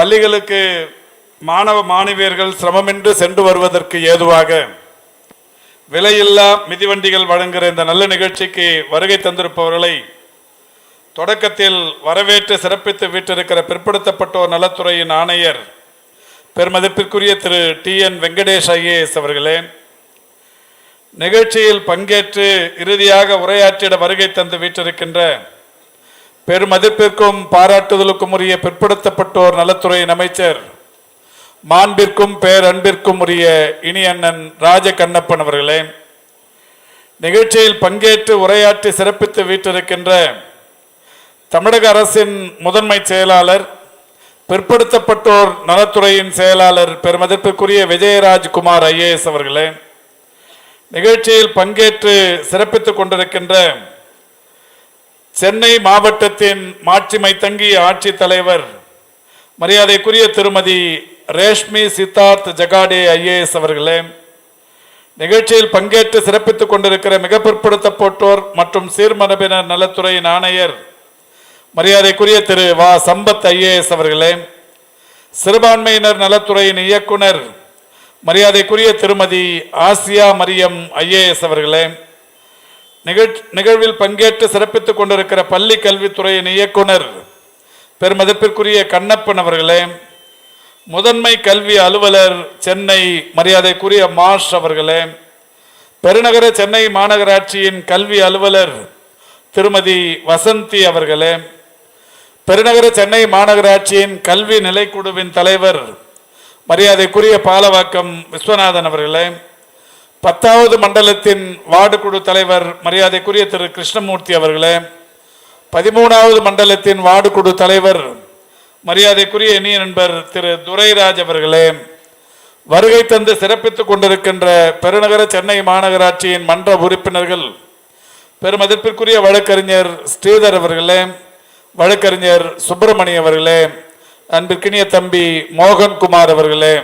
பள்ளிகளுக்கு மாணவ மாணவியர்கள் சிரமமின்றி சென்று வருவதற்கு ஏதுவாக விலையில்லா மிதிவண்டிகள் வழங்குகிற இந்த நல்ல நிகழ்ச்சிக்கு வருகை தந்திருப்பவர்களை தொடக்கத்தில் வரவேற்று சிறப்பித்து வீட்டிருக்கிற பிற்படுத்தப்பட்டோர் நலத்துறையின் ஆணையர் பெருமதிப்பிற்குரிய Thiru T N Venkatesh IAS அவர்களே நிகழ்ச்சியில் பங்கேற்று இறுதியாக உரையாற்றிட வருகை தந்து வீற்றிருக்கின்ற பெருமதிப்பிற்கும் பாராட்டுதலுக்கும் உரிய பிற்படுத்தப்பட்டோர் நலத்துறையின் அமைச்சர் மாண்பிற்கும் பேரன்பிற்கும் உரிய இனி அண்ணன் ராஜ கண்ணப்பன் அவர்களே நிகழ்ச்சியில் பங்கேற்று உரையாற்றி சிறப்பித்து வீற்றிருக்கின்ற தமிழக அரசின் முதன்மை செயலாளர் பிற்படுத்தப்பட்டோர் நலத்துறையின் செயலாளர் பெருமதிப்பிற்குரிய விஜயராஜ்குமார் ஐஏஎஸ் அவர்களே நிகழ்ச்சியில் பங்கேற்று சிறப்பித்துக் கொண்டிருக்கின்ற சென்னை மாவட்டத்தின் மாட்சிமை தங்கிய ஆட்சித் தலைவர் மரியாதைக்குரிய திருமதி ரேஷ்மி சித்தார்த் ஜகாடே ஐஏஎஸ் அவர்களே நிகழ்ச்சியில் பங்கேற்று சிறப்பித்துக் கொண்டிருக்கிற மிக பிற்படுத்தப்பட்டோர் மற்றும் சீர்மரபினர் நலத்துறையின் ஆணையர் மரியாதைக்குரிய திரு வா. சம்பத் ஐஏஎஸ் அவர்களே சிறுபான்மையினர் நலத்துறையின் இயக்குனர் மரியாதைக்குரிய திருமதி ஆசியா மரியம் ஐஏஎஸ் அவர்களே நிகழ்வில் பங்கேற்று சிறப்பித்துக் கொண்டிருக்கிற பள்ளி கல்வித்துறையின் இயக்குனர் பெருமதிப்பிற்குரிய கண்ணப்பன் அவர்களே முதன்மை கல்வி அலுவலர் சென்னை மரியாதைக்குரிய மாஷ் அவர்களே பெருநகர சென்னை மாநகராட்சியின் கல்வி அலுவலர் திருமதி வசந்தி அவர்களே பெருநகர சென்னை மாநகராட்சியின் கல்வி நிலைக்குழுவின் தலைவர் மரியாதைக்குரிய பாலவாக்கம் விஸ்வநாதன் அவர்களே பத்தாவது மண்டலத்தின் வார்டு குழு தலைவர் மரியாதைக்குரிய திரு கிருஷ்ணமூர்த்தி அவர்களே பதிமூணாவது மண்டலத்தின் வார்டு குழு தலைவர் மரியாதைக்குரிய இனிய நண்பர் திரு துரைராஜ் அவர்களே வருகை தந்து சிறப்பித்துக் கொண்டிருக்கின்ற பெருநகர சென்னை மாநகராட்சியின் மன்ற உறுப்பினர்கள் பெருமதிப்பிற்குரிய வழக்கறிஞர் ஸ்ரீதர் அவர்களே வழக்கறிஞர் சுப்பிரமணி அவர்களே அன்பிற்கினிய தம்பி மோகன்குமார் அவர்களே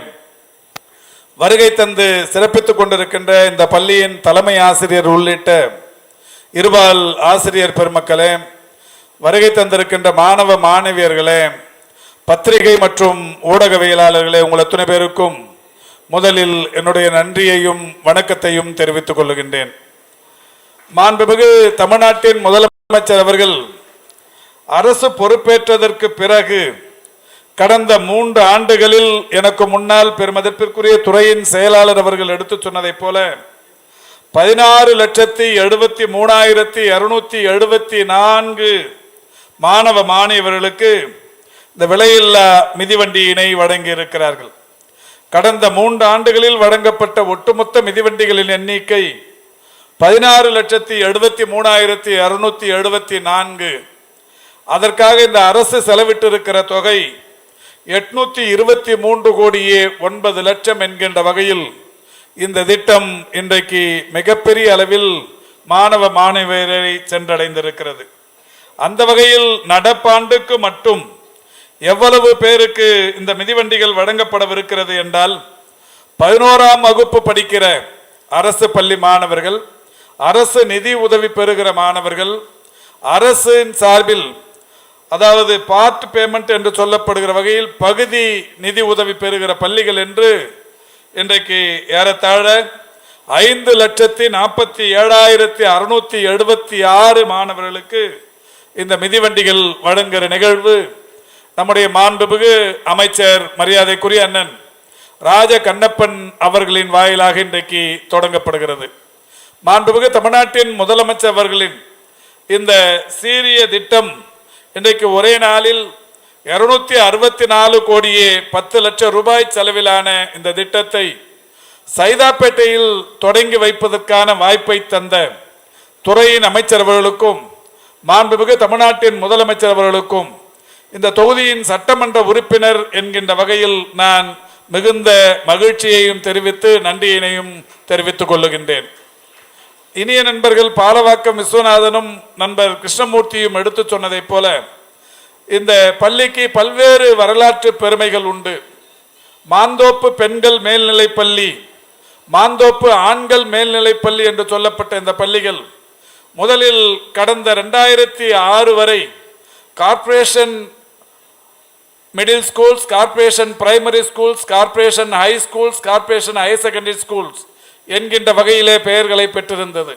வருகை தந்து சிறப்பித்துக் கொண்டிருக்கின்ற இந்த பள்ளியின் தலைமை ஆசிரியர் உள்ளிட்ட இருபால் ஆசிரியர் பெருமக்களே வருகை தந்திருக்கின்ற மாணவ மாணவியர்களே பத்திரிகை மற்றும் ஊடகவியலாளர்களே உங்கள் அத்தனை பேருக்கும் முதலில் என்னுடைய நன்றியையும் வணக்கத்தையும் தெரிவித்துக் கொள்ளுகின்றேன் மாண்புமிகு தமிழ்நாட்டின் முதலமைச்சர் அவர்கள் அரசு பொறுப்பேற்றதற்கு பிறகு கடந்த மூன்று ஆண்டுகளில் எனக்கு முன்னால் பெருமதிப்பிற்குரிய துறையின் செயலாளர் அவர்கள் எடுத்துச் சொன்னதைப் போல பதினாறு லட்சத்தி எழுபத்தி மூணாயிரத்தி இருநூத்தி எழுபத்தி நான்கு மாணவ மாணவர்களுக்கு இந்த விலையில்லா மிதிவண்டியினை வழங்கி இருக்கிறார்கள் கடந்த மூன்று ஆண்டுகளில் வழங்கப்பட்ட ஒட்டுமொத்த மிதிவண்டிகளின் எண்ணிக்கை பதினாறு லட்சத்தி எழுபத்தி மூணாயிரத்தி இருநூத்தி எழுபத்தி நான்கு. அதற்காக இந்த அரசு செலவிட்டிருக்கிற தொகை எட்நூத்தி இருபத்தி மூன்று கோடியே ஒன்பது லட்சம் என்கின்ற வகையில் இந்த திட்டம் இன்றைக்கு மிகப்பெரிய அளவில் மாணவ மாணவியரை சென்றடைந்திருக்கிறது. அந்த வகையில் நடப்பாண்டுக்கு மட்டும் எவ்வளவு பேருக்கு இந்த மிதிவண்டிகள் வழங்கப்படவிருக்கிறது என்றால் பதினோராம் வகுப்பு படிக்கிற அரசு பள்ளி மாணவர்கள் அரசு நிதி உதவி பெறுகிற மாணவர்கள் அரசின் சார்பில் அதாவது பார்ட் பேமெண்ட் என்று சொல்லப்படுகிற வகையில் பகுதி நிதி உதவி பெறுகிற பள்ளிகள் என்று இன்றைக்கு ஏறத்தாழ ஐந்து லட்சத்தி நாற்பத்தி ஏழாயிரத்தி அறுநூத்தி எழுபத்தி ஆறு மாணவர்களுக்கு இந்த மிதிவண்டிகள் வழங்குகிற நிகழ்வு. நம்முடைய மாண்புமிகு அமைச்சர் மரியாதைக்குரிய அண்ணன் ராஜ கண்ணப்பன் அவர்களின் வாயிலாக இன்றைக்கு தொடங்கப்படுகிறது. மாண்புமிகு தமிழ்நாட்டின் முதலமைச்சர் அவர்களின் இந்த சீரிய திட்டம் இன்றைக்கு ஒரே நாளில் இருநூத்தி அறுபத்தி நாலு கோடியே பத்து லட்சம் ரூபாய் செலவிலான இந்த திட்டத்தை சைதாப்பேட்டையில் தொடங்கி வைப்பதற்கான வாய்ப்பை தந்த துறையின் அமைச்சர் அவர்களுக்கும் மாண்புமிகு தமிழ்நாட்டின் முதலமைச்சர் அவர்களுக்கும் இந்த தொகுதியின் சட்டமன்ற உறுப்பினர் என்கின்ற வகையில் நான் மிகுந்த மகிழ்ச்சியையும் தெரிவித்து நன்றியினையும் தெரிவித்துக் கொள்ளுகின்றேன். இனிய நண்பர்கள் பாலவாக்கம் விஸ்வநாதனும் நண்பர் கிருஷ்ணமூர்த்தியும் எடுத்து சொன்னதைப் போல இந்த பள்ளிக்கு பல்வேறு வரலாற்று பெருமைகள் உண்டு. மாந்தோப்பு பெண்கள் மேல்நிலைப் பள்ளி மாந்தோப்பு ஆண்கள் மேல்நிலைப் பள்ளி என்று சொல்லப்பட்ட இந்த பள்ளிகள் முதலில் கடந்த ரெண்டாயிரத்தி ஆறு வரை corporation middle schools corporation primary schools corporation high schools corporation higher secondary schools என்கின்ற வகையிலே பெயர்களை பெற்றிருந்தது.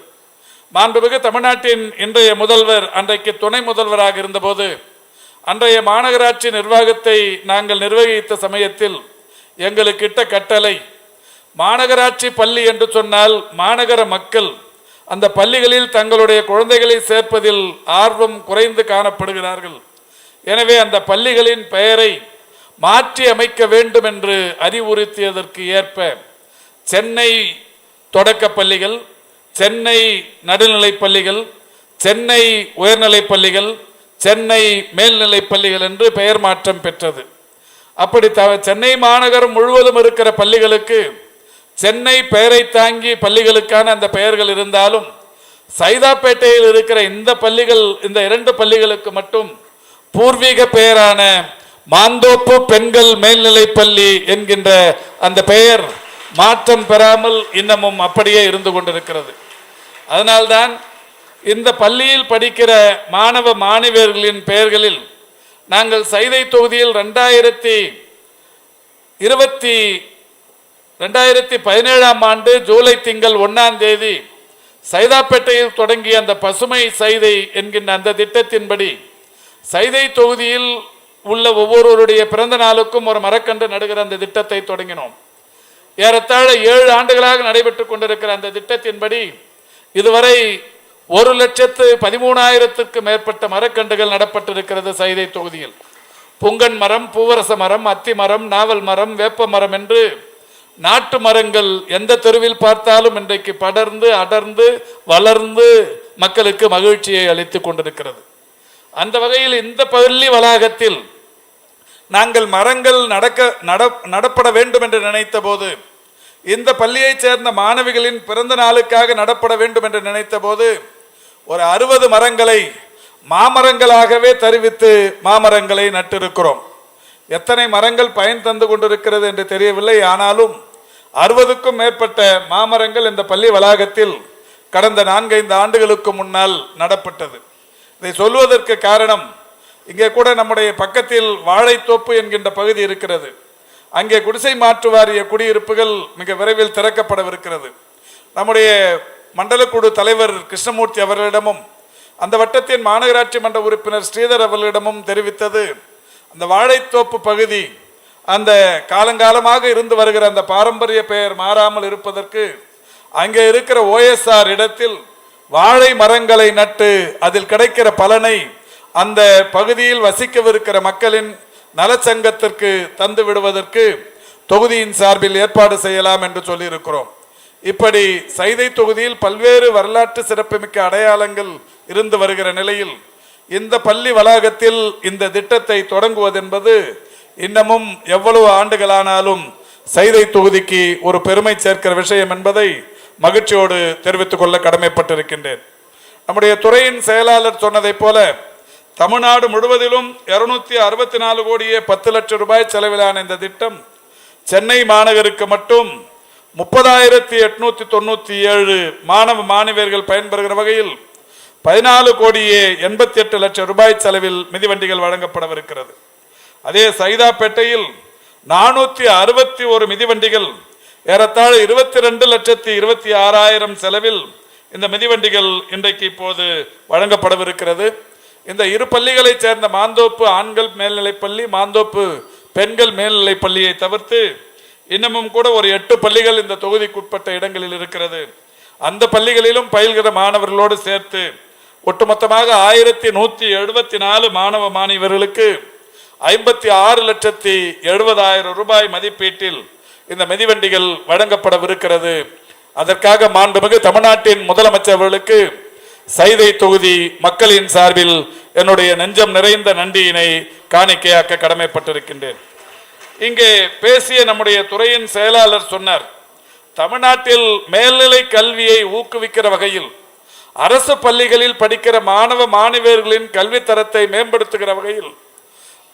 மாண்புமிகு தமிழ்நாட்டின் இன்றைய முதல்வர் அன்றைக்கு துணை முதல்வராக இருந்தபோது அன்றைய மாநகராட்சி நிர்வாகத்தை நாங்கள் நிர்வகித்த சமயத்தில் எங்களுக்கிட்ட கட்டளை மாநகராட்சி பள்ளி என்று சொன்னால் மாநகர மக்கள் அந்த பள்ளிகளில் தங்களுடைய குழந்தைகளை சேர்ப்பதில் ஆர்வம் குறைந்து காணப்படுகிறார்கள். எனவே அந்த பள்ளிகளின் பெயரை மாற்றி அமைக்க வேண்டும் என்று அறிவுறுத்தியதற்கு ஏற்ப சென்னை தொடக்கப் பள்ளிகள் சென்னை நடுநிலைப் பள்ளிகள் சென்னை உயர்நிலைப் பள்ளிகள் சென்னை மேல்நிலைப் பள்ளிகள் என்று பெயர் மாற்றம் பெற்றது. அப்படி த சென்னை மாநகரம் முழுவதும் இருக்கிற பள்ளிகளுக்கு சென்னை பெயரை தாங்கி பள்ளிகளுக்கான அந்த பெயர்கள் இருந்தாலும் சைதாப்பேட்டையில் இருக்கிற இந்த பள்ளிகள் இந்த இரண்டு பள்ளிகளுக்கு மட்டும் பூர்வீக பெயரான மாந்தோப்பு பெண்கள் மேல்நிலைப் பள்ளி என்கின்ற அந்த பெயர் மாற்றம் பெறாமல் இன்னமும் அப்படியே இருந்து கொண்டிருக்கிறது. அதனால்தான் இந்த பள்ளியில் படிக்கிற மாணவ மாணவியர்களின் பெயர்களில் நாங்கள் சைதை தொகுதியில் ரெண்டாயிரத்தி இருபத்தி ரெண்டாயிரத்தி பதினேழாம் ஆண்டு ஜூலை திங்கள் ஒன்றாம் தேதி சைதாப்பேட்டையில் தொடங்கிய அந்த பசுமை சைதை என்கின்ற அந்த திட்டத்தின்படி சைதை தொகுதியில் உள்ள ஒவ்வொருவருடைய பிறந்த நாளுக்கும் ஒரு மரக்கன்று நடுகிற அந்த திட்டத்தை தொடங்கினோம். ஏறத்தாழ ஏழு ஆண்டுகளாக நடைபெற்றுக் கொண்டிருக்கிற அந்த திட்டத்தின்படி இதுவரை ஒரு லட்சத்து பதிமூணாயிரத்துக்கு மேற்பட்ட மரக்கன்றுகள் நடப்பட்டிருக்கிறது சைதை தொகுதியில். புங்கன் மரம் பூவரச மரம் அத்தி மரம் நாவல் மரம் வேப்ப மரம் என்று நாட்டு மரங்கள் எந்த தெருவில் பார்த்தாலும் இன்றைக்கு படர்ந்து அடர்ந்து வளர்ந்து மக்களுக்கு மகிழ்ச்சியை அளித்துக் கொண்டிருக்கிறது. அந்த வகையில் இந்த பள்ளி வளாகத்தில் நாங்கள் மரங்கள் நடக்க நட நடப்பட வேண்டும் என்று நினைத்த போது இந்த பள்ளியைச் சேர்ந்த மாணவிகளின் பிறந்த நாளுக்காக நடப்பட வேண்டும் என்று நினைத்த போது ஒரு அறுபது மரங்களை மாமரங்களாகவே தருவித்து மாமரங்களை நட்டிருக்கிறோம். எத்தனை மரங்கள் பயன் தந்து கொண்டிருக்கிறது என்று தெரியவில்லை. ஆனாலும் அறுபதுக்கும் மேற்பட்ட மாமரங்கள் இந்த பள்ளி வளாகத்தில் கடந்த நான்கைந்து ஆண்டுகளுக்கு முன்னால் நடப்பட்டது. இதை சொல்வதற்கு காரணம் இங்கே கூட நம்முடைய பக்கத்தில் வாழைத்தோப்பு என்கின்ற பகுதி இருக்கிறது. அங்கே குடிசை மாற்று வாரிய குடியிருப்புகள் மிக விரைவில் திறக்கப்படவிருக்கிறது. நம்முடைய மண்டலக்குழு தலைவர் கிருஷ்ணமூர்த்தி அவர்களிடமும் அந்த வட்டத்தின் மாநகராட்சி மன்ற உறுப்பினர் ஸ்ரீதர் அவர்களிடமும் தெரிவித்தது அந்த வாழைத்தோப்பு பகுதி அந்த காலங்காலமாக இருந்து வருகிற அந்த பாரம்பரிய பெயர் மாறாமல் இருப்பதற்கு அங்கே இருக்கிற ஓஎஸ்ஆர் இடத்தில் வாழை மரங்களை நட்டு அதில் கிடைக்கிற பலனை அந்த பகுதியில் வசிக்கவிருக்கிற மக்களின் நலச்சங்கத்திற்கு தந்து விடுவதற்கு தொகுதியின் சார்பில் ஏற்பாடு செய்யலாம் என்று சொல்லியிருக்கிறோம். இப்படி சைதை தொகுதியில் பல்வேறு வரலாற்று சிறப்புமிக்க அடையாளங்கள் இருந்து வருகிற நிலையில் இந்த பள்ளி வளாகத்தில் இந்த திட்டத்தை தொடங்குவதென்பது இன்னமும் எவ்வளவு ஆண்டுகளானாலும் சைதை தொகுதிக்கு ஒரு பெருமை சேர்க்கிற விஷயம் என்பதை மகிழ்ச்சியோடு தெரிவித்துக் கொள்ள கடமைப்பட்டிருக்கின்றேன். நம்முடைய துறையின் செயலாளர் சொன்னதைப் போல தமிழ்நாடு முழுவதிலும் இருநூத்தி அறுபத்தி நாலு கோடியே பத்து லட்சம் ரூபாய் செலவிலான இந்த திட்டம் சென்னை மாநகருக்கு மட்டும் முப்பதாயிரத்தி எட்நூத்தி தொண்ணூத்தி ஏழு மாணவ மாணவியர்கள் பயன்பெறுகிற வகையில் பதினாலு கோடியே எண்பத்தி எட்டு லட்சம் ரூபாய் செலவில் மிதிவண்டிகள் வழங்கப்படவிருக்கிறது. அதே சைதாப்பேட்டையில் நானூத்தி அறுபத்தி ஒரு மிதிவண்டிகள் ஏறத்தாழ இருபத்தி ரெண்டு லட்சத்தி இருபத்தி ஆறாயிரம் செலவில் இந்த மிதிவண்டிகள் இன்றைக்கு இப்போது வழங்கப்படவிருக்கிறது. இந்த இரு பள்ளிகளைச் சேர்ந்த மாந்தோப்பு ஆண்கள் மேல்நிலைப் பள்ளி மாந்தோப்பு பெண்கள் மேல்நிலைப் பள்ளியை தவிர்த்து இன்னமும் கூட ஒரு எட்டு பள்ளிகள் இந்த தொகுதிக்குட்பட்ட இடங்களில் இருக்கிறது. அந்த பள்ளிகளிலும் பயில்கிற மாணவர்களோடு சேர்த்து ஒட்டுமொத்தமாக ஆயிரத்தி நூத்தி எழுபத்தி நாலு மாணவ மாணவர்களுக்கு ஐம்பத்தி ஆறு லட்சத்தி எழுபதாயிரம் ரூபாய் மதிப்பீட்டில் இந்த மிதிவண்டிகள் வழங்கப்படவிருக்கிறது. அதற்காக மாண்புமிகு தமிழ்நாட்டின் முதலமைச்சர்களுக்கு சைதை தொகுதி மக்களின் சார்பில் என்னுடைய நெஞ்சம் நிறைந்த நன்றியினை காணிக்கையாக்க கடமைப்பட்டிருக்கின்றேன். இங்கே பேசிய நம்முடைய துறையின் செயலாளர் சொன்னார் தமிழ்நாட்டில் மேல்நிலை கல்வியை ஊக்குவிக்கிற வகையில் அரசு பள்ளிகளில் படிக்கிற மாணவ மாணவியர்களின் கல்வி தரத்தை மேம்படுத்துகிற வகையில்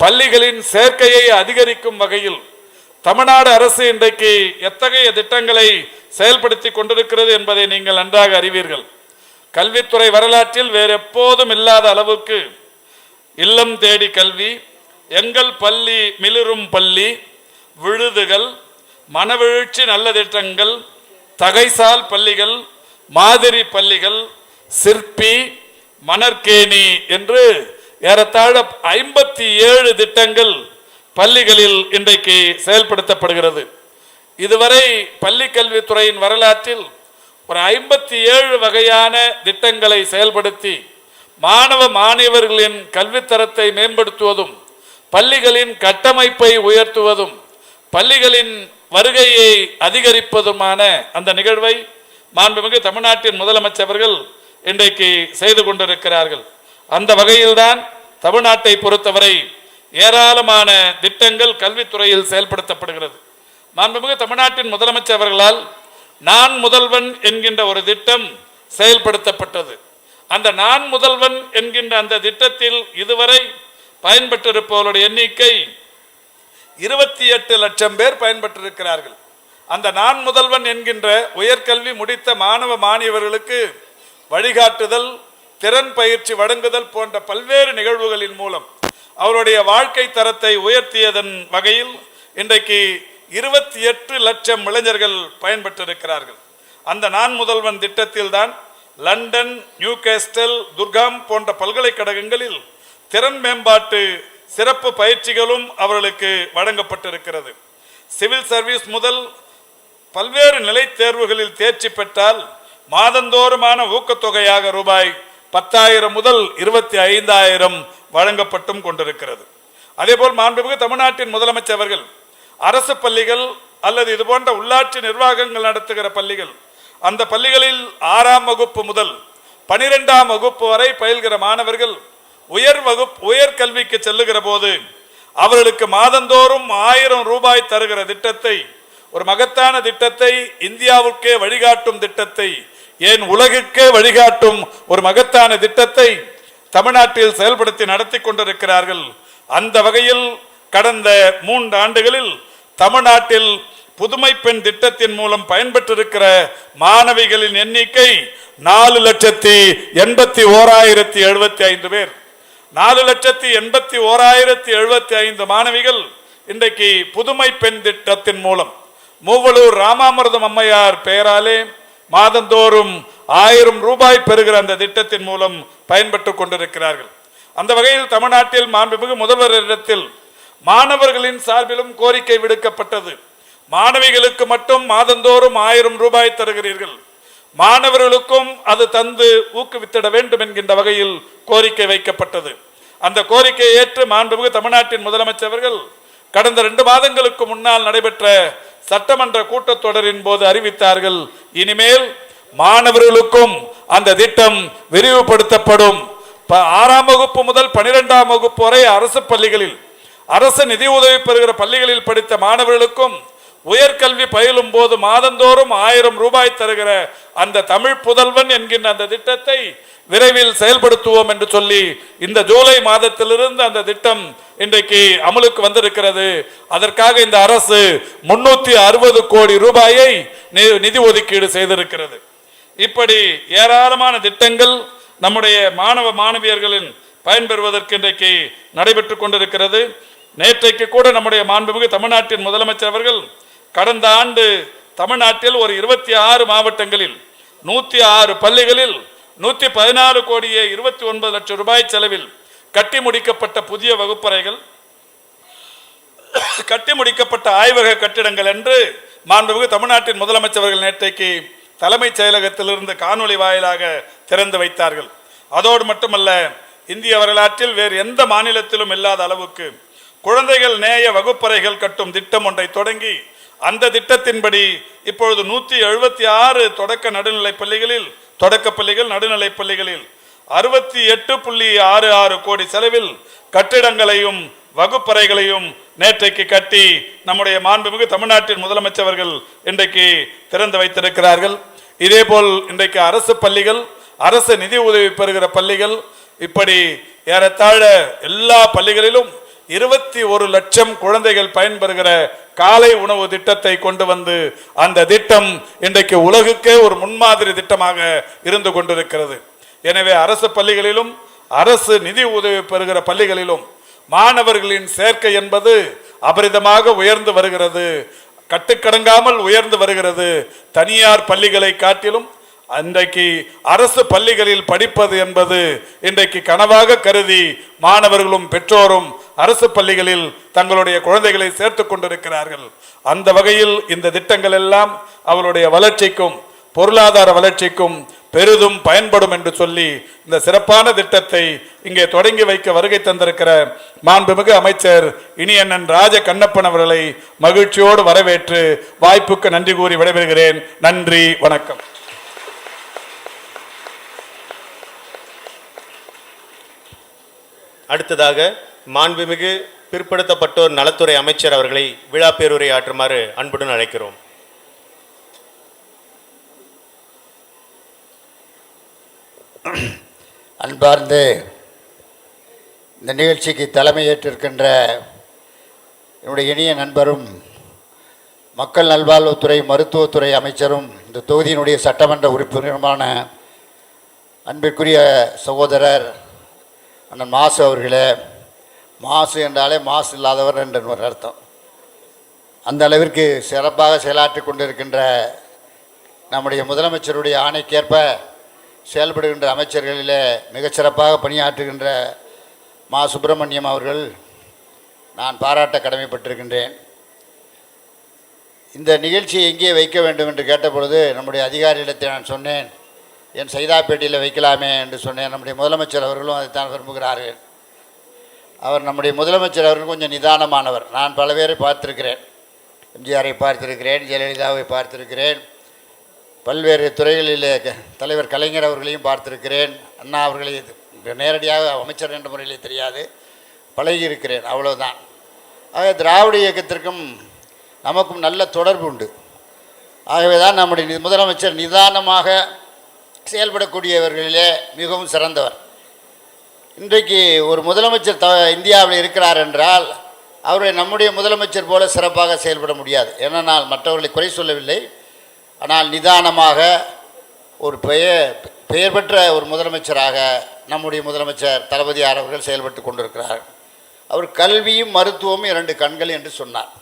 பள்ளிகளின் சேர்க்கையை அதிகரிக்கும் வகையில் தமிழ்நாடு அரசு இன்றைக்கு எத்தகைய திட்டங்களை செயல்படுத்தி கொண்டிருக்கிறது என்பதை நீங்கள் நன்றாக அறிவீர்கள். கல்வித்துறை வரலாற்றில் வேறு எப்போதும் இல்லாத அளவுக்கு இல்லம் தேடி கல்வி எங்கள் பள்ளி மிளிரும் பள்ளி விழுதுகள் மனவெழுச்சி நல்ல திட்டங்கள் தகைசால் பள்ளிகள் மாதிரி பள்ளிகள் சிற்பி மணற்கேணி என்று ஏறத்தாழ ஐம்பத்தி ஏழு திட்டங்கள் பள்ளிகளில் இன்றைக்கு செயல்படுத்தப்படுகிறது. இதுவரை பள்ளி கல்வித்துறையின் வரலாற்றில் ஒரு ஐம்பத்தி ஏழு வகையான திட்டங்களை செயல்படுத்தி மாணவ மாணவர்களின் கல்வித்தரத்தை மேம்படுத்துவதும் பள்ளிகளின் கட்டமைப்பை உயர்த்துவதும் பள்ளிகளின் வருகையை அதிகரிப்பதுமான அந்த நிகழ்வை மாண்புமிகு தமிழ்நாட்டின் முதலமைச்சர்கள் இன்றைக்கு செய்து கொண்டிருக்கிறார்கள். அந்த வகையில்தான் தமிழ்நாட்டை பொறுத்தவரை ஏராளமான திட்டங்கள் கல்வித்துறையில் செயல்படுத்தப்படுகிறது. மாண்புமிகு தமிழ்நாட்டின் முதலமைச்சர் அவர்களால் நான் முதல்வன் என்கின்ற ஒரு திட்டம் செயல்படுத்தப்பட்டது. அந்த நான் முதல்வன் என்கின்ற அந்த திட்டத்தில் இதுவரை பயன்பெற்றிருப்பவர்களுடைய எண்ணிக்கை இருபத்தி எட்டு லட்சம் பேர் பயன்பெற்றிருக்கிறார்கள். அந்த நான் முதல்வன் என்கின்ற உயர்கல்வி முடித்த மாணவ மாணவர்களுக்கு வழிகாட்டுதல் திறன் பயிற்சி வழங்குதல் போன்ற பல்வேறு நிகழ்வுகளின் மூலம் அவருடைய வாழ்க்கை தரத்தை உயர்த்தியதன் வகையில் இன்றைக்கு இருபத்தி எட்டு லட்சம் இளைஞர்கள் பயன்பெற்றிருக்கிறார்கள். அந்த நான் முதல்வன் திட்டத்தில்தான் லண்டன் நியூகேஸ்டல் துர்காம் போன்ற பல்கலைக்கழகங்களில் திறன் மேம்பாட்டு சிறப்பு பயிற்சிகளும் அவர்களுக்கு வழங்கப்பட்டிருக்கிறது. சிவில் சர்வீஸ் முதல் பல்வேறு நிலை தேர்வுகளில் தேர்ச்சி பெற்றால் மாதந்தோறுமான ஊக்கத்தொகையாக ரூபாய் பத்தாயிரம் முதல் இருபத்தி ஐந்தாயிரம் வழங்கப்பட்டும் கொண்டிருக்கிறது. அதேபோல் மாண்புமிகு தமிழ்நாட்டின் முதலமைச்சர் அவர்கள் அரசு பள்ளிகள் அல்லது இது போன்ற உள்ளாட்சி நிர்வாகங்கள் நடத்துகிற பள்ளிகள் அந்த பள்ளிகளில் ஆறாம் வகுப்பு முதல் பனிரெண்டாம் வகுப்பு வரை பயில்கிற மாணவர்கள் உயர் வகுப்பு உயர் கல்விக்கு செல்லுகிற போது அவர்களுக்கு மாதந்தோறும் ஆயிரம் ரூபாய் தருகிற திட்டத்தை ஒரு மகத்தான திட்டத்தை இந்தியாவுக்கே வழிகாட்டும் திட்டத்தை ஏன் உலகுக்கே வழிகாட்டும் ஒரு மகத்தான திட்டத்தை தமிழ்நாட்டில் செயல்படுத்தி நடத்தி கொண்டிருக்கிறார்கள். அந்த வகையில் கடந்த மூன்று ஆண்டுகளில் தமிழ்நாட்டில் புதுமை பெண் திட்டத்தின் மூலம் பயன்பெற்றிருக்கிற மாணவிகளின் எண்ணிக்கை நாலு லட்சத்தி எண்பத்தி ஓராயிரத்தி எழுபத்தி ஐந்து பேர். நாலு லட்சத்தி எண்பத்தி ஓராயிரத்தி எழுபத்தி ஐந்து மாணவிகள் இன்றைக்கு புதுமை பெண் திட்டத்தின் மூலம். மூவலூர் ராமாமிர்தம் அம்மையார் பெயராலே மாதந்தோறும் ஆயிரம் ரூபாய் பெறுகிற அந்த திட்டத்தின் மூலம் பயன்பெற்று கொண்டிருக்கிறார்கள். அந்த வகையில் தமிழ்நாட்டில் மாண்புமிகு முதல்வரிடத்தில் மாணவர்களின் சார்பிலும் கோரிக்கை விடுக்கப்பட்டது. மாணவிகளுக்கு மட்டும் மாதந்தோறும் ஆயிரம் ரூபாய் தருகிறீர்கள். மாணவர்களுக்கும் அது தந்து ஊக்குவித்திட வேண்டும் என்கின்ற வகையில் கோரிக்கை வைக்கப்பட்டது. அந்த கோரிக்கையை ஏற்று மாண்புமிகு தமிழ்நாட்டின் முதலமைச்சர்கள் கடந்த ரெண்டு மாதங்களுக்கு முன்னால் நடைபெற்ற சட்டமன்ற கூட்டத்தொடரின் போது அறிவித்தார்கள். இனிமேல் மாணவர்களுக்கும் அந்த திட்டம் விரிவுபடுத்தப்படும். ப- ஆறாம் வகுப்பு முதல் பனிரெண்டாம் வகுப்பு வரை அரசு பள்ளிகளில் அரசு நிதி உதவி பெறுகிற பள்ளிகளில் படித்த மாணவர்களுக்கும் உயர்கல்வி பயிலும் போது மாதந்தோறும் ஆயிரம் ரூபாய் தருகிற அந்த தமிழ் புதல்வன் என்கின்ற அந்த திட்டத்தை விரைவில் செயல்படுத்துவோம் என்று சொல்லி இந்த ஜூலை மாதத்திலிருந்து அந்த திட்டம் இன்றைக்கு அமலுக்கு வந்திருக்கிறது. அதற்காக இந்த அரசு முன்னூத்தி அறுபது கோடி ரூபாயை நி- நிதி ஒதுக்கீடு செய்திருக்கிறது. இப்படி ஏராளமான திட்டங்கள் நம்முடைய மாணவ மாணவியர்களின் பயன்பெறுவதற்கு இன்றைக்கு நடைபெற்று கொண்டிருக்கிறது. நேற்றைக்கு கூட நம்முடைய மாண்புமிகு தமிழ்நாட்டின் முதலமைச்சர் அவர்கள் கடந்த ஆண்டு தமிழ்நாட்டில் ஒரு இருபத்தி ஆறு மாவட்டங்களில் நூத்தி ஆறு பள்ளிகளில் நூத்தி பதினாறு கோடியே இருபத்தி ஒன்பது லட்சம் ரூபாய் செலவில் கட்டி முடிக்கப்பட்ட புதிய வகுப்பறைகள் கட்டி முடிக்கப்பட்ட ஆய்வக கட்டிடங்கள் என்று மாண்புமிகு தமிழ்நாட்டின் முதலமைச்சர்கள் நேற்றைக்கு தலைமைச் செயலகத்திலிருந்து காணொளி வாயிலாக திறந்து வைத்தார்கள். அதோடு மட்டுமல்ல இந்திய வரலாற்றில் வேறு எந்த மாநிலத்திலும் இல்லாத அளவுக்கு குழந்தைகள் நேய வகுப்பறைகள் கட்டும் திட்டம் ஒன்றை தொடங்கி அந்த திட்டத்தின்படி இப்பொழுது நூற்றி எழுபத்தி ஆறு தொடக்க நடுநிலை பள்ளிகளில் தொடக்க பள்ளிகள் நடுநிலை பள்ளிகளில் அறுபத்தி எட்டு புள்ளி ஆறு ஆறு கோடி செலவில் கட்டிடங்களையும் வகுப்பறைகளையும் நேற்றைக்கு கட்டி நம்முடைய மாண்புமிகு தமிழ்நாட்டின் முதலமைச்சர்கள் இன்றைக்கு திறந்து வைத்திருக்கிறார்கள். இதேபோல் இன்றைக்கு அரசு பள்ளிகள் அரசு நிதி உதவி பெறுகிற பள்ளிகள் இப்படி ஏறத்தாழ எல்லா பள்ளிகளிலும் இருபத்தி ஒரு லட்சம் குழந்தைகள் பயன்பெறுகிற காலை உணவு திட்டத்தை கொண்டு வந்து அந்த திட்டம் இன்றைக்கு உலகுக்கே ஒரு முன்மாதிரி திட்டமாக இருந்து கொண்டிருக்கிறது. எனவே அரசு பள்ளிகளிலும் அரசு நிதி உதவி பெறுகிற பள்ளிகளிலும் மாணவர்களின் சேர்க்கை என்பது அபரிதமாக உயர்ந்து வருகிறது. கட்டுக்கடங்காமல் உயர்ந்து வருகிறது. தனியார் பள்ளிகளை காட்டிலும் அன்றைக்கு அரசு பள்ளிகளில் படிப்பது என்பது இன்றைக்கு கனவாக கருதி மாணவர்களும் பெற்றோரும் அரசு பள்ளிகளில் தங்களுடைய குழந்தைகளை சேர்த்துக் கொண்டிருக்கிறார்கள். அந்த வகையில் இந்த திட்டங்கள் எல்லாம் அவருடைய வளர்ச்சிக்கும் பொருளாதார வளர்ச்சிக்கும் பெரிதும் பயன்படும் என்று சொல்லி இந்த சிறப்பான திட்டத்தை இங்கே தொடங்கி வைக்க வருகை தந்திருக்கிற மாண்புமிகு அமைச்சர் இனியண்ணன் ராஜ கண்ணப்பன் அவர்களை மகிழ்ச்சியோடு வரவேற்று வாய்ப்புக்கு நன்றி கூறி விடைபெறுகிறேன். நன்றி வணக்கம். அடுத்ததாக மாண்புமிகு பிற்படுத்தப்பட்டோர் நலத்துறை அமைச்சர் அவர்களை விழா பேருரை ஆற்றுமாறு அன்புடன் அழைக்கிறோம். அன்பார்ந்து இந்த நிகழ்ச்சிக்கு தலைமையேற்றிருக்கின்ற என்னுடைய இனிய நண்பரும் மக்கள் நல்வாழ்வுத்துறை மருத்துவத்துறை அமைச்சரும் இந்த தொகுதியினுடைய சட்டமன்ற உறுப்பினருமான அன்பிற்குரிய சகோதரர் அண்ணன் மாசு அவர்களே மாசு என்றாலே மாசு இல்லாதவர் என்ற ஒரு அர்த்தம். அந்த அளவிற்கு சிறப்பாக செயலாற்றி கொண்டிருக்கின்ற நம்முடைய முதலமைச்சருடைய ஆணைக்கேற்ப செயல்படுகின்ற அமைச்சர்களிலே மிகச்சிறப்பாக பணியாற்றுகின்ற மா. சுப்பிரமணியம் அவர்கள் நான் பாராட்ட கடமைப்பட்டிருக்கின்றேன். இந்த நிகழ்ச்சியை எங்கே வைக்க வேண்டும் என்று கேட்டபொழுது நம்முடைய அதிகாரியிடத்தை நான் சொன்னேன். என் சைதாப்பேட்டையில் வைக்கலாமே என்று சொன்னேன். நம்முடைய முதலமைச்சர் அவர்களும் அதைத்தான் விரும்புகிறார்கள். அவர் நம்முடைய முதலமைச்சர் அவர்கள் கொஞ்சம் நிதானமானவர். நான் பல பேரை பார்த்துருக்கிறேன். எம்ஜிஆரை பார்த்துருக்கிறேன் ஜெயலலிதாவை பார்த்துருக்கிறேன். பல்வேறு துறைகளில் க- தலைவர் கலைஞர் அவர்களையும் பார்த்துருக்கிறேன். அண்ணா அவர்களை நேரடியாக அமைச்சர் என்ற முறையிலே தெரியாது. பழகியிருக்கிறேன் அவ்வளோதான் ஆக திராவிட இயக்கத்திற்கும் நமக்கும் நல்ல தொடர்பு உண்டு. ஆகவே தான் நம்முடைய நி- முதலமைச்சர் நிதானமாக செயல்படக்கூடியவர்களிலே மிகவும் சிறந்தவர். இன்றைக்கு ஒரு முதலமைச்சர் த இந்தியாவில் இருக்கிறார் என்றால் அவரை நம்முடைய முதலமைச்சர் போல சிறப்பாக செயல்பட முடியாது. ஏனென்றால் மற்றவர்களை குறை சொல்லவில்லை. ஆனால் நிதானமாக ஒரு பெயர் பெயர் பெற்ற ஒரு முதலமைச்சராக நம்முடைய முதலமைச்சர் தளபதியார் அவர்கள் செயல்பட்டு கொண்டிருக்கிறார். அவர் கல்வியும் மருத்துவமும் இரண்டு கண்கள் என்று சொன்னார்.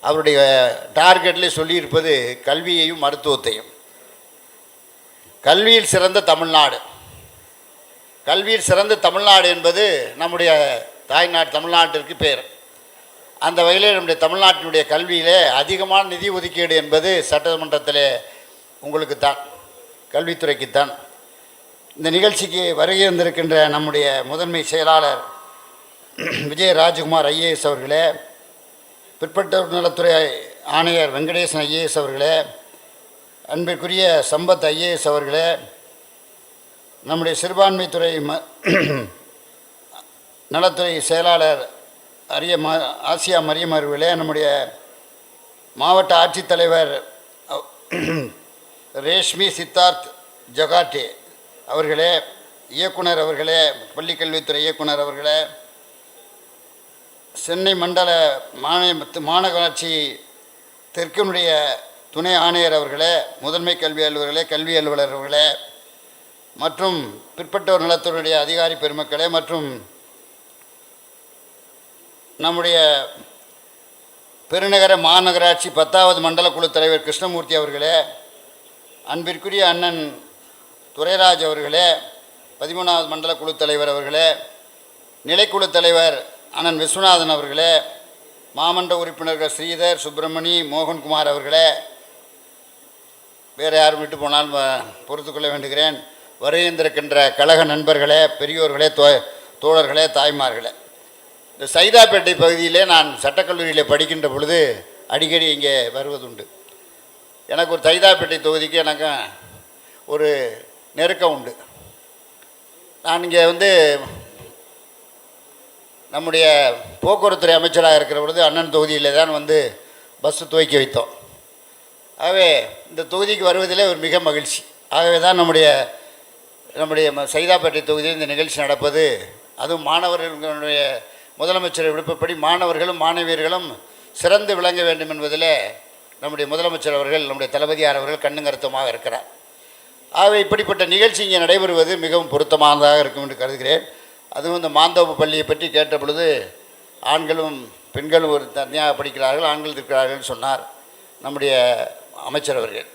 அவருடைய டார்கெட்டில் சொல்லியிருப்பது கல்வியையும் மருத்துவத்தையும். கல்வியில் சிறந்த தமிழ்நாடு. கல்வியில் சிறந்த தமிழ்நாடு என்பது நம்முடைய தாய்நாடு தமிழ்நாட்டிற்கு பேர். அந்த வகையிலே நம்முடைய தமிழ்நாட்டினுடைய கல்வியிலே அதிகமான நிதி ஒதுக்கீடு என்பது சட்டமன்றத்திலே உங்களுக்கு தான் கல்வித்துறைக்குத்தான். இந்த நிகழ்ச்சிக்கு வருகை வந்திருக்கின்ற நம்முடைய முதன்மை செயலாளர் விஜய ராஜகுமார் ஐஏஎஸ் அவர்களே பிற்பட்டோர் நலத்துறை ஆணையர் வெங்கடேசன் ஐஏஎஸ் அவர்களே அன்பிற்குரிய சம்பத் ஐஏஎஸ் அவர்களே நம்முடைய சிறுபான்மைத்துறை ம நலத்துறை செயலாளர் அரிய ம ஆசியா மரியம் அவர்களே நம்முடைய மாவட்ட ஆட்சித்தலைவர் ரேஷ்மி சித்தார்த் ஜகாட்டே அவர்களே இயக்குனர் அவர்களே பள்ளிக்கல்வித்துறை இயக்குனர் அவர்களே சென்னை மண்டல மாநில மாநகராட்சி தெற்கினுடைய துணை ஆணையர் அவர்களே முதன்மை கல்வி அலுவலர்களே கல்வி அலுவலர் அவர்களே மற்றும் பிற்பட்டோர் நலத்துறையுடைய அதிகாரி பெருமக்களே மற்றும் நம்முடைய பெருநகர மாநகராட்சி பத்தாவது மண்டல குழு தலைவர் கிருஷ்ணமூர்த்தி அவர்களே அன்பிற்குரிய அண்ணன் துரைராஜ் அவர்களே பதிமூணாவது மண்டல குழு தலைவர் அவர்களே நிலைக்குழு தலைவர் அண்ணன் விஸ்வநாதன் அவர்களே மாமன்ற உறுப்பினர்கள் ஸ்ரீதர் சுப்பிரமணி மோகன்குமார் அவர்களே வேறு யாரும் விட்டு போனால் பொறுத்துக்கொள்ள வேண்டுகிறேன். வருகின்றிருக்கின்ற கழக நண்பர்களே பெரியோர்களே தோ தோழர்களே தாய்மார்களே. இந்த சைதாப்பேட்டை பகுதியிலே நான் சட்டக்கல்லூரியில் படிக்கின்ற பொழுது அடிக்கடி இங்கே வருவதுண்டு. எனக்கு ஒரு சைதாப்பேட்டை தொகுதிக்கு எனக்கு ஒரு நெருக்கம் உண்டு. நான் இங்கே வந்து நம்முடைய போக்குவரத்துறை அமைச்சராக இருக்கிற பொழுது அண்ணன் தொகுதியில் தான் வந்து பஸ்ஸு துவக்கி வைத்தோம். ஆகவே இந்த தொகுதிக்கு வருவதிலே ஒரு மிக மகிழ்ச்சி. ஆகவே தான் நம்முடைய நம்முடைய ம- சைதாப்பேட்டை தொகுதியில் இந்த நிகழ்ச்சி நடப்பது அதுவும் மாணவர்களுடைய முதலமைச்சர் விருப்பப்படி மாணவர்களும் மாணவியர்களும் சிறந்து விளங்க வேண்டும் என்பதில் நம்முடைய முதலமைச்சர் அவர்கள் நம்முடைய தளபதியார் அவர்கள் கண்ணுங்கருத்தமாக இருக்கிறார். ஆகவே இப்படிப்பட்ட நிகழ்ச்சி இங்கே நடைபெறுவது மிகவும் பொருத்தமானதாக இருக்கும் என்று கருதுகிறேன். அதுவும் இந்த மாந்தோப்பு பள்ளியை பற்றி கேட்ட பொழுது ஆண்களும் பெண்களும் ஒரு தனியாக படிக்கிறார்கள் ஆண்கள் இருக்கிறார்கள் சொன்னார் நம்முடைய அமைச்சர் அவர்கள்.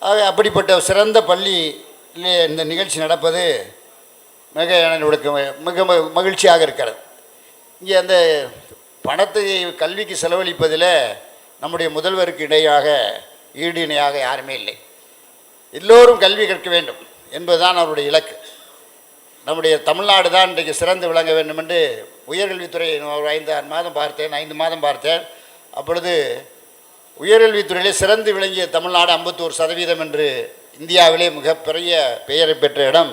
ஆக அப்படிப்பட்ட சிறந்த பள்ளி இந்த நிகழ்ச்சி நடப்பது மிக எனக்கு மிக மகிழ்ச்சியாக இருக்கிறது. இங்கே அந்த பணத்தை கல்விக்கு செலவழிப்பதில் நம்முடைய முதல்வருக்கு இடையாக ஈடு இணையாக யாருமே இல்லை. எல்லோரும் கல்வி கற்க வேண்டும் என்பதுதான் அவருடைய இலக்கு. நம்முடைய தமிழ்நாடு தான் இன்றைக்கு சிறந்து விளங்க வேண்டும் என்று உயர்கல்வித்துறை ஒரு ஐந்து ஆறு மாதம் பார்த்தேன் ஐந்து மாதம் பார்த்தேன். அப்பொழுது உயர்கல்வித்துறையிலே சிறந்து விளங்கிய தமிழ்நாடு ஐம்பத்தோரு சதவீதம் என்று இந்தியாவிலே மிகப்பெரிய பெயரை பெற்ற இடம்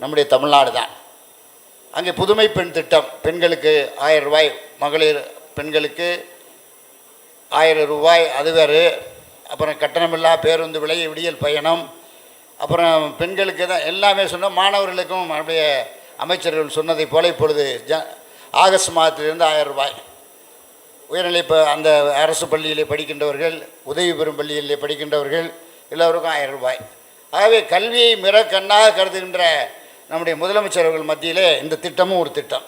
நம்முடைய தமிழ்நாடு தான். அங்கே புதுமை பெண் திட்டம் பெண்களுக்கு ஆயிரம் ரூபாய் மகளிர் பெண்களுக்கு ஆயிரம் ரூபாய் அது வேறு. அப்புறம் கட்டணமில்லா பேருந்து விலை விடியல் பயணம். அப்புறம் பெண்களுக்கு தான் எல்லாமே சொன்னோம். மாணவர்களுக்கும் நம்முடைய அமைச்சர்கள் சொன்னதைப் போல இப்பொழுது ஜ ஆகஸ்ட் மாதத்திலிருந்து ஆயிரம் ரூபாய். உயர்நிலை இப்போ அந்த அரசு பள்ளியிலே படிக்கின்றவர்கள் உதவி பெறும் பள்ளியிலே படிக்கின்றவர்கள் எல்லோருக்கும் ஆயிரம் ரூபாய். ஆகவே கல்வியை மிக கண்ணாக கருதுகின்ற நம்முடைய முதலமைச்சர் அவர்கள் மத்தியிலே இந்த திட்டமும் ஒரு திட்டம்.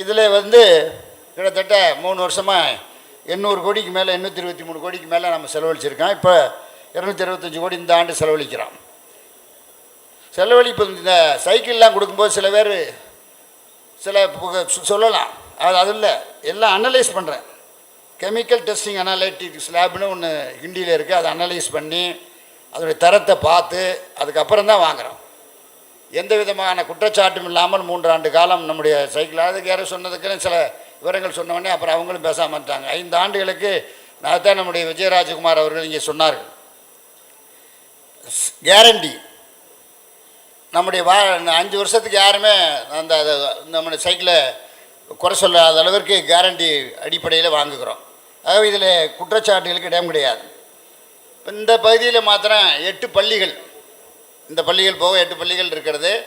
இதில் வந்து கிட்டத்தட்ட மூணு வருஷமாக எண்ணூறு கோடிக்கு மேலே எண்ணூற்றி இருபத்தி மூணு கோடிக்கு மேலே நம்ம செலவழிச்சிருக்கோம். இப்போ இரநூத்தி இருபத்தஞ்சி கோடி இந்த ஆண்டு செலவழிக்கிறோம். செலவழிப்பு இந்த சைக்கிள்லாம் கொடுக்கும்போது சில பேர் சில சொல்லலாம். அது அது இல்லை. எல்லாம் அனலைஸ் பண்ணுறேன் கெமிக்கல் டெஸ்டிங் அனாலிட்டிக்ஸ் லேப்னு ஒன்று ஹிந்தியில் இருக்குது அதை அனலைஸ் பண்ணி அதோடைய தரத்தை பார்த்து அதுக்கப்புறம் தான் வாங்குகிறோம் எந்த விதமான குற்றச்சாட்டும் இல்லாமல் மூன்றாண்டு காலம் நம்முடைய சைக்கிள் அதுக்கு யாரும் சொன்னதுக்குன்னு சில விவரங்கள் சொன்னவொடனே அப்புறம் அவங்களும் பேசாமல் இருந்தாங்க ஐந்து ஆண்டுகளுக்கு நான் தான் நம்முடைய விஜயராஜகுமார் அவர்கள் இங்கே சொன்னார்கள். கேரண்டி நம்முடைய வா அஞ்சு வருஷத்துக்கு யாருமே அந்த அது நம்முடைய சைக்கிளை குறை சொல்லாத அளவிற்கு கேரண்டி அடிப்படையில் வாங்குகிறோம். ஆகவே இதில் குற்றச்சாட்டுகளுக்கு இடம் கிடையாது. இப்போ இந்த பகுதியில் மாத்திரம் எட்டு பள்ளிகள். இந்த பள்ளிகள் போக எட்டு பள்ளிகள் இருக்கிறது.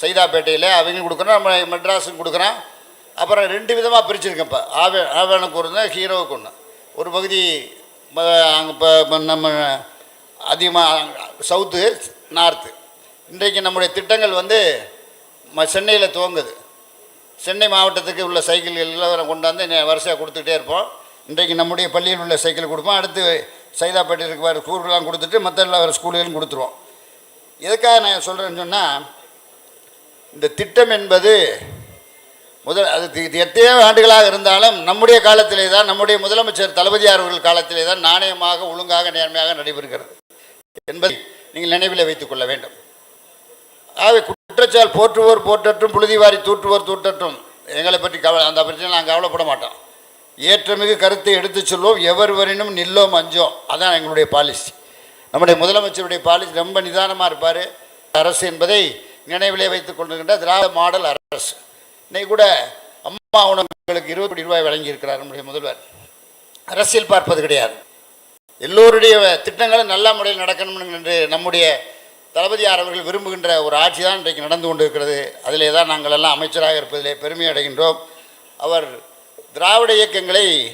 சைதாப்பேட்டையில் அவங்க கொடுக்குறோம் நம்ம மெட்ராஸும் கொடுக்குறோம். அப்புறம் ரெண்டு விதமாக பிரிச்சுருக்கேன் இப்போ. ஆவே ஆவேனுக்கு ஒன்று ஹீரோவுக்கு ஒன்று ஒரு பகுதி அங்கே இப்போ நம்ம அதிகமாக சவுத்து நார்த்து. இன்றைக்கு நம்முடைய திட்டங்கள் வந்து ம- சென்னையில் துவங்குது. சென்னை மாவட்டத்துக்கு உள்ள சைக்கிள்கள் எல்லாம் கொண்டாந்து வரிசையாக கொடுத்துக்கிட்டே இருப்போம். இன்றைக்கு நம்முடைய பள்ளியில் உள்ள சைக்கிள் கொடுப்போம். அடுத்து சைதாப்பேட்டையில் இருக்கிற ஸ்கூல்லாம் கொடுத்துட்டு மற்ற எல்லா வேறு ஸ்கூல்களும் கொடுத்துருவோம். எதுக்காக நான் சொல்கிறேன்னு சொன்னால் இந்த திட்டம் என்பது முதல் அது தி- எத்தனையோ ஆண்டுகளாக இருந்தாலும் நம்முடைய காலத்திலே தான் நம்முடைய முதலமைச்சர் தளபதியார் அவர்கள் காலத்திலே தான் நாணயமாக ஒழுங்காக நேர்மையாக நடைபெறுகிறது என்பதை நீங்கள் நினைவில் வைத்துக் கொள்ள வேண்டும். ஆகவே குற்றச்சால் போற்றுவோர் போற்றட்டும் புழுதிவாரி தூற்றுவோர் தூற்றட்டும் எங்களை பற்றி கவலை அந்த பிரச்சனை நாங்கள் கவலைப்பட மாட்டோம். ஏற்றமிகு கருத்தை எடுத்துச் சொல்வோம். எவர் வரினும் நில்லோம் அஞ்சோம் அதான் எங்களுடைய பாலிசி நம்முடைய முதலமைச்சருடைய பாலிசி ரொம்ப நிதானமாக இருப்பார். அரசு என்பதை நினைவிலே வைத்துக் கொண்டிருக்கின்ற திராவிட மாடல் அரசு. இன்னைக்கு கூட அம்மா உணவுகளுக்கு இருபது கோடி ரூபாய் வழங்கியிருக்கிறார் நம்முடைய முதல்வர். அரசியல் பார்ப்பது கிடையாது. எல்லோருடைய திட்டங்களும் நல்ல முறையில் நடக்கணும் என்று நம்முடைய தளபதியார் அவர்கள் விரும்புகின்ற ஒரு ஆட்சி தான் இன்றைக்கு நடந்து கொண்டிருக்கிறது. அதிலே தான் நாங்கள் எல்லாம் அமைச்சராக இருப்பதிலே பெருமை அடைகின்றோம். அவர் திராவிட இயக்கங்களை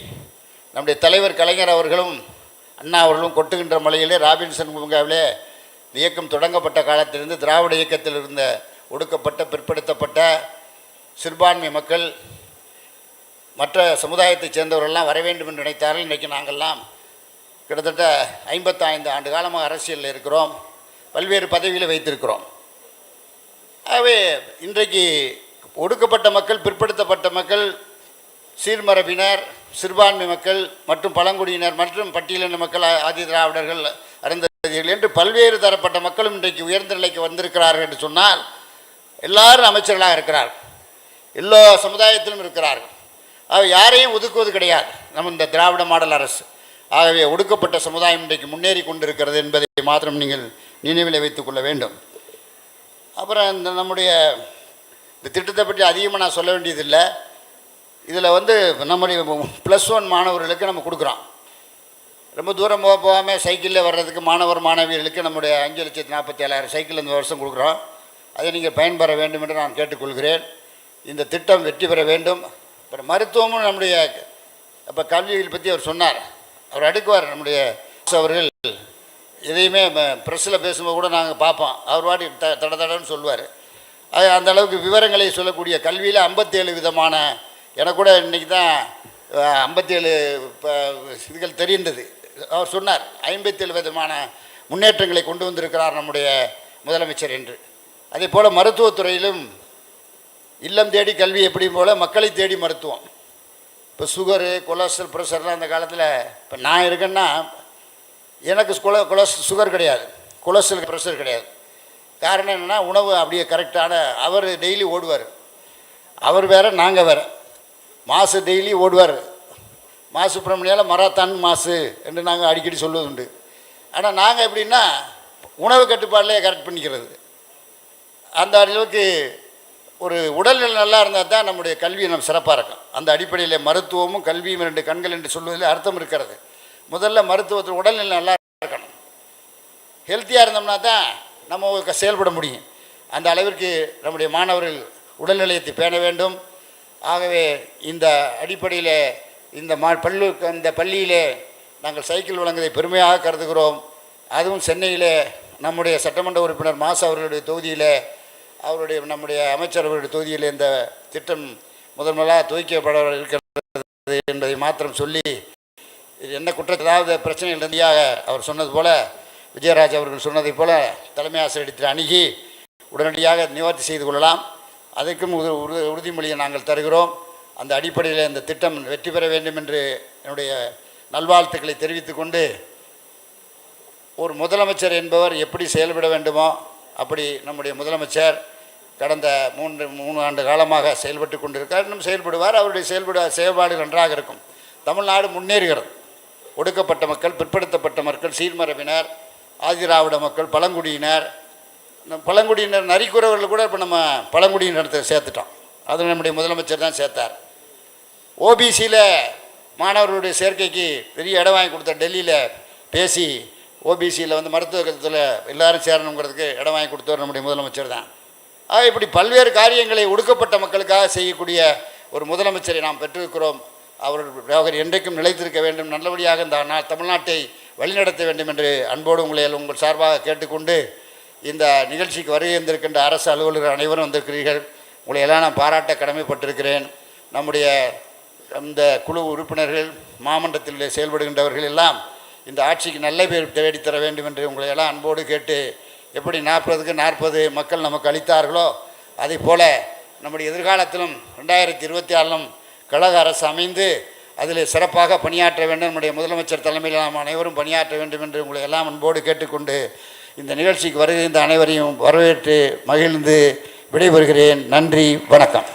நம்முடைய தலைவர் கலைஞர் அவர்களும் அண்ணா அவர்களும் கொட்டுகின்ற மலையிலே ராபின்சன் பூங்காவிலே இந்த இயக்கம் தொடங்கப்பட்ட காலத்திலிருந்து திராவிட இயக்கத்தில் இருந்த ஒடுக்கப்பட்ட பிற்படுத்தப்பட்ட சிறுபான்மை மக்கள் மற்ற சமுதாயத்தைச் சேர்ந்தவர்கள்லாம் வர வேண்டும் என்று நினைத்தார்கள். இன்றைக்கு நாங்கள்லாம் கிட்டத்தட்ட ஐம்பத்தைந்து ஆண்டு காலமாக அரசியலில் இருக்கிறோம். பல்வேறு பதவியில் வைத்திருக்கிறோம். ஆகவே இன்றைக்கு ஒடுக்கப்பட்ட மக்கள் பிற்படுத்தப்பட்ட மக்கள் சீர்மரபினர் சிறுபான்மை மக்கள் மற்றும் பழங்குடியினர் மற்றும் பட்டியலின மக்கள் ஆதி திராவிடர்கள் அருந்ததிகள் என்று பல்வேறு தரப்பட்ட மக்களும் இன்றைக்கு உயர்ந்த நிலைக்கு வந்திருக்கிறார்கள் என்று சொன்னால் எல்லாரும் அமைச்சர்களாக இருக்கிறார்கள் எல்லா சமுதாயத்திலும் இருக்கிறார்கள். ஆக யாரையும் ஒதுக்குவது கிடையாது. நம்ம இந்த திராவிட மாடல் அரசு. ஆகவே ஒடுக்கப்பட்ட சமுதாயம் இன்றைக்கு முன்னேறி கொண்டிருக்கிறது என்பதை மாத்திரம் நீங்கள் நினைவில் வைத்துக் கொள்ள வேண்டும். அப்புறம் இந்த நம்முடைய இந்த திட்டத்தை பற்றி அதிகமாக நான் சொல்ல வேண்டியதில்லை. இதில் வந்து நம்முடைய ப்ளஸ் ஒன் மாணவர்களுக்கு நம்ம கொடுக்குறோம். ரொம்ப தூரம் போக போகாமல் சைக்கிளில் வர்றதுக்கு மாணவர் மாணவியர்களுக்கு நம்முடைய அஞ்சு லட்சத்தி நாற்பத்தி ஏழாயிரம் சைக்கிள் இந்த வருஷம் கொடுக்குறோம். அதை நீங்கள் பயன்பெற வேண்டும் என்று நான் கேட்டுக்கொள்கிறேன். இந்த திட்டம் வெற்றி பெற வேண்டும். அப்புறம் மருத்துவமும் நம்முடைய இப்போ கல்வியில் பற்றி அவர் சொன்னார். அவர் அடுக்குவார் நம்முடைய அவர்கள். எதையுமே ப்ரெஸ்ஸில் பேசும்போது கூட நாங்கள் பார்ப்போம். அவர் வாடி த தட தடன்னு சொல்லுவார். அது அந்த அளவுக்கு விவரங்களை சொல்லக்கூடிய கல்வியில் ஐம்பத்தேழு விதமான எனக்கு கூட இன்றைக்கி தான் ஐம்பத்தேழு இதுகள் தெரிந்தது அவர் சொன்னார் ஐம்பத்தேழு விதமான முன்னேற்றங்களை கொண்டு வந்திருக்கிறார் நம்முடைய முதலமைச்சர் என்று. அதே போல் மருத்துவத்துறையிலும் இல்லம் தேடி கல்வி எப்படி போல் மக்களை தேடி மருத்துவம். இப்போ சுகரு கொலஸ்ட்ரல் ப்ரெஷர்லாம் அந்த காலத்தில் இப்போ நான் இருக்கேன்னா எனக்கு கொல கொலஸ் சுகர் கிடையாது. கொலஸ்ட்ரல் ப்ரெஷர் கிடையாது. காரணம் என்னென்னா உணவு அப்படியே கரெக்டான அவர் டெய்லி ஓடுவார். அவர் வேறு நாங்கள் வேற. மாசு டெய்லி ஓடுவார். மா சுப்பிரமணியால் மராத்தான் மாசு என்று நாங்கள் அடிக்கடி சொல்வது உண்டு. ஆனால் நாங்கள் எப்படின்னா உணவு கட்டுப்பாட்டிலே கரெக்ட் பண்ணிக்கிறது. அந்த அளவுக்கு ஒரு உடல்நிலை நல்லா இருந்தால் தான் நம்முடைய கல்வி நம்ம சிறப்பாக இருக்கும். அந்த அடிப்படையில் மருத்துவமும் கல்வியும் ரெண்டு கண்கள் என்று சொல்வதில் அர்த்தம் இருக்கிறது. முதல்ல மருத்துவத்தில் உடல்நிலை நல்லா இருக்கணும். ஹெல்த்தியாக இருந்தோம்னா தான் நம்ம செயல்பட முடியும். அந்த அளவிற்கு நம்முடைய மாணவர்கள் உடல்நிலையத்தை பேண வேண்டும். ஆகவே இந்த அடிப்படையில் இந்த மா பள்ளு இந்த பள்ளியிலே நாங்கள் சைக்கிள் வழங்குவதை பெருமையாக கருதுகிறோம். அதுவும் சென்னையிலே நம்முடைய சட்டமன்ற உறுப்பினர் மாசு அவர்களுடைய தொகுதியில் அவருடைய நம்முடைய அமைச்சர் அவருடைய தொகுதியில் இந்த திட்டம் முதன் முதலாக துவக்கப்பட இருக்கிறது என்பதை மாத்திரம் சொல்லி இது என்ன குற்றத்தை ஏதாவது பிரச்சனைகள் இருந்தியாக அவர் சொன்னது போல் விஜயராஜ் அவர்கள் சொன்னதைப் போல் தலைமை ஆசிரியரிடத்தில் அணுகி உடனடியாக நிவர்த்தி செய்து கொள்ளலாம். அதற்கும் உறு- உறுதிமொழியை நாங்கள் தருகிறோம். அந்த அடிப்படையில் இந்த திட்டம் வெற்றி பெற வேண்டும் என்று என்னுடைய நல்வாழ்த்துக்களை தெரிவித்துக்கொண்டு ஒரு முதலமைச்சர் என்பவர் எப்படி செயல்பட வேண்டுமோ அப்படி நம்முடைய முதலமைச்சர் கடந்த மூன்று மூணு ஆண்டு காலமாக செயல்பட்டு கொண்டிருக்கார் இன்னும் செயல்படுவார். அவருடைய செயல்பட செயல்பாடு நன்றாக இருக்கும். தமிழ்நாடு முன்னேறுகிறது. ஒடுக்கப்பட்ட மக்கள் பிற்படுத்தப்பட்ட மக்கள் சீர்மரபினர் ஆதிராவிட மக்கள் பழங்குடியினர் நம்ம பழங்குடியினர் நரிக்குறவர்கள் கூட இப்போ நம்ம பழங்குடியினத்தை சேர்த்துட்டோம். அது நம்முடைய முதலமைச்சர் தான் சேர்த்தார். ஓபிசியில் மாணவர்களுடைய சேர்க்கைக்கு பெரிய இடம் வாங்கி கொடுத்த டெல்லியில் பேசி ஓபிசியில் வந்து மருத்துவத்தில் எல்லாரும் சேரணுங்கிறதுக்கு இடம் வாங்கி கொடுத்தவர் நம்முடைய முதலமைச்சர் தான். ஆக இப்படி பல்வேறு காரியங்களை ஒடுக்கப்பட்ட மக்களுக்காக செய்யக்கூடிய ஒரு முதலமைச்சரை நாம் பெற்றிருக்கிறோம். அவர் அவர் என்றைக்கும் நிலைத்திருக்க வேண்டும். நல்லபடியாக இந்த தமிழ்நாட்டை வழிநடத்த வேண்டும் என்று அன்போடு உங்களை உங்கள் சார்பாக கேட்டுக்கொண்டு இந்த நிகழ்ச்சிக்கு வருகை இருந்திருக்கின்ற அரசு அலுவலர்கள் அனைவரும் வந்திருக்கிறீர்கள். உங்களை எல்லாம் நான் பாராட்ட கடமைப்பட்டிருக்கிறேன். நம்முடைய அந்த குழு உறுப்பினர்கள் மாமன்றத்தில் செயல்படுகின்றவர்கள் எல்லாம் இந்த ஆட்சிக்கு நல்ல பேர் தேடித்தர வேண்டும் என்று உங்களை எல்லாம் அன்போடு கேட்டு எப்படி நாற்பதுக்கு நாற்பது மக்கள் நமக்கு அளித்தார்களோ அதே போல நம்முடைய எதிர்காலத்திலும் ரெண்டாயிரத்தி இருபத்தி ஆறிலும் கழக அரசு அமைந்து அதில் சிறப்பாக பணியாற்ற வேண்டும். நம்முடைய முதலமைச்சர் தலைமையில் நாம் அனைவரும் பணியாற்ற வேண்டும் என்று உங்களை எல்லாம் அன்போடு கேட்டுக்கொண்டு இந்த நிகழ்ச்சிக்கு வருகின்ற அனைவரையும் வரவேற்று மகிழ்ந்து விடைபெறுகிறேன். நன்றி வணக்கம்.